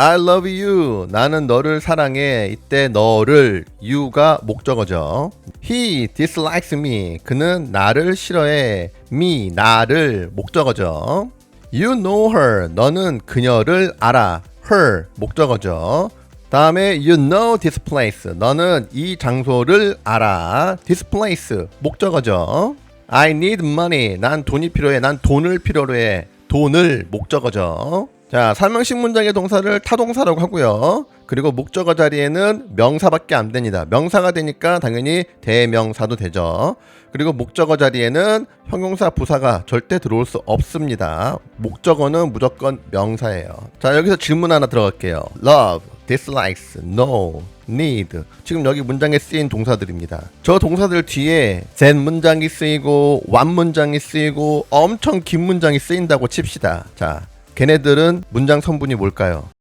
I love you. 나는 너를 사랑해. 이때 너를 you가 목적어죠. He dislikes me. 그는 나를 싫어해. me 나를 목적어죠. You know her. 너는 그녀를 알아. her 목적어죠. 다음에 you know this place. 너는 이 장소를 알아. this place 목적어죠. I need money. 난 돈이 필요해. 난 돈을 필요로 해. 돈을 목적어죠. 자, 설명식 문장의 동사를 타동사라고 하고요. 그리고 목적어 자리에는 명사밖에 안 됩니다. 명사가 되니까 당연히 대명사도 되죠. 그리고 목적어 자리에는 형용사, 부사가 절대 들어올 수 없습니다. 목적어는 무조건 명사예요. 자, 여기서 질문 하나 들어갈게요. love, dislikes, know, need. 지금 여기 문장에 쓰인 동사들입니다. 저 동사들 뒤에 then 문장이 쓰이고 one 문장이 쓰이고 엄청 긴 문장이 쓰인다고 칩시다. 자, 걔네들은 문장 성분이 뭘까요?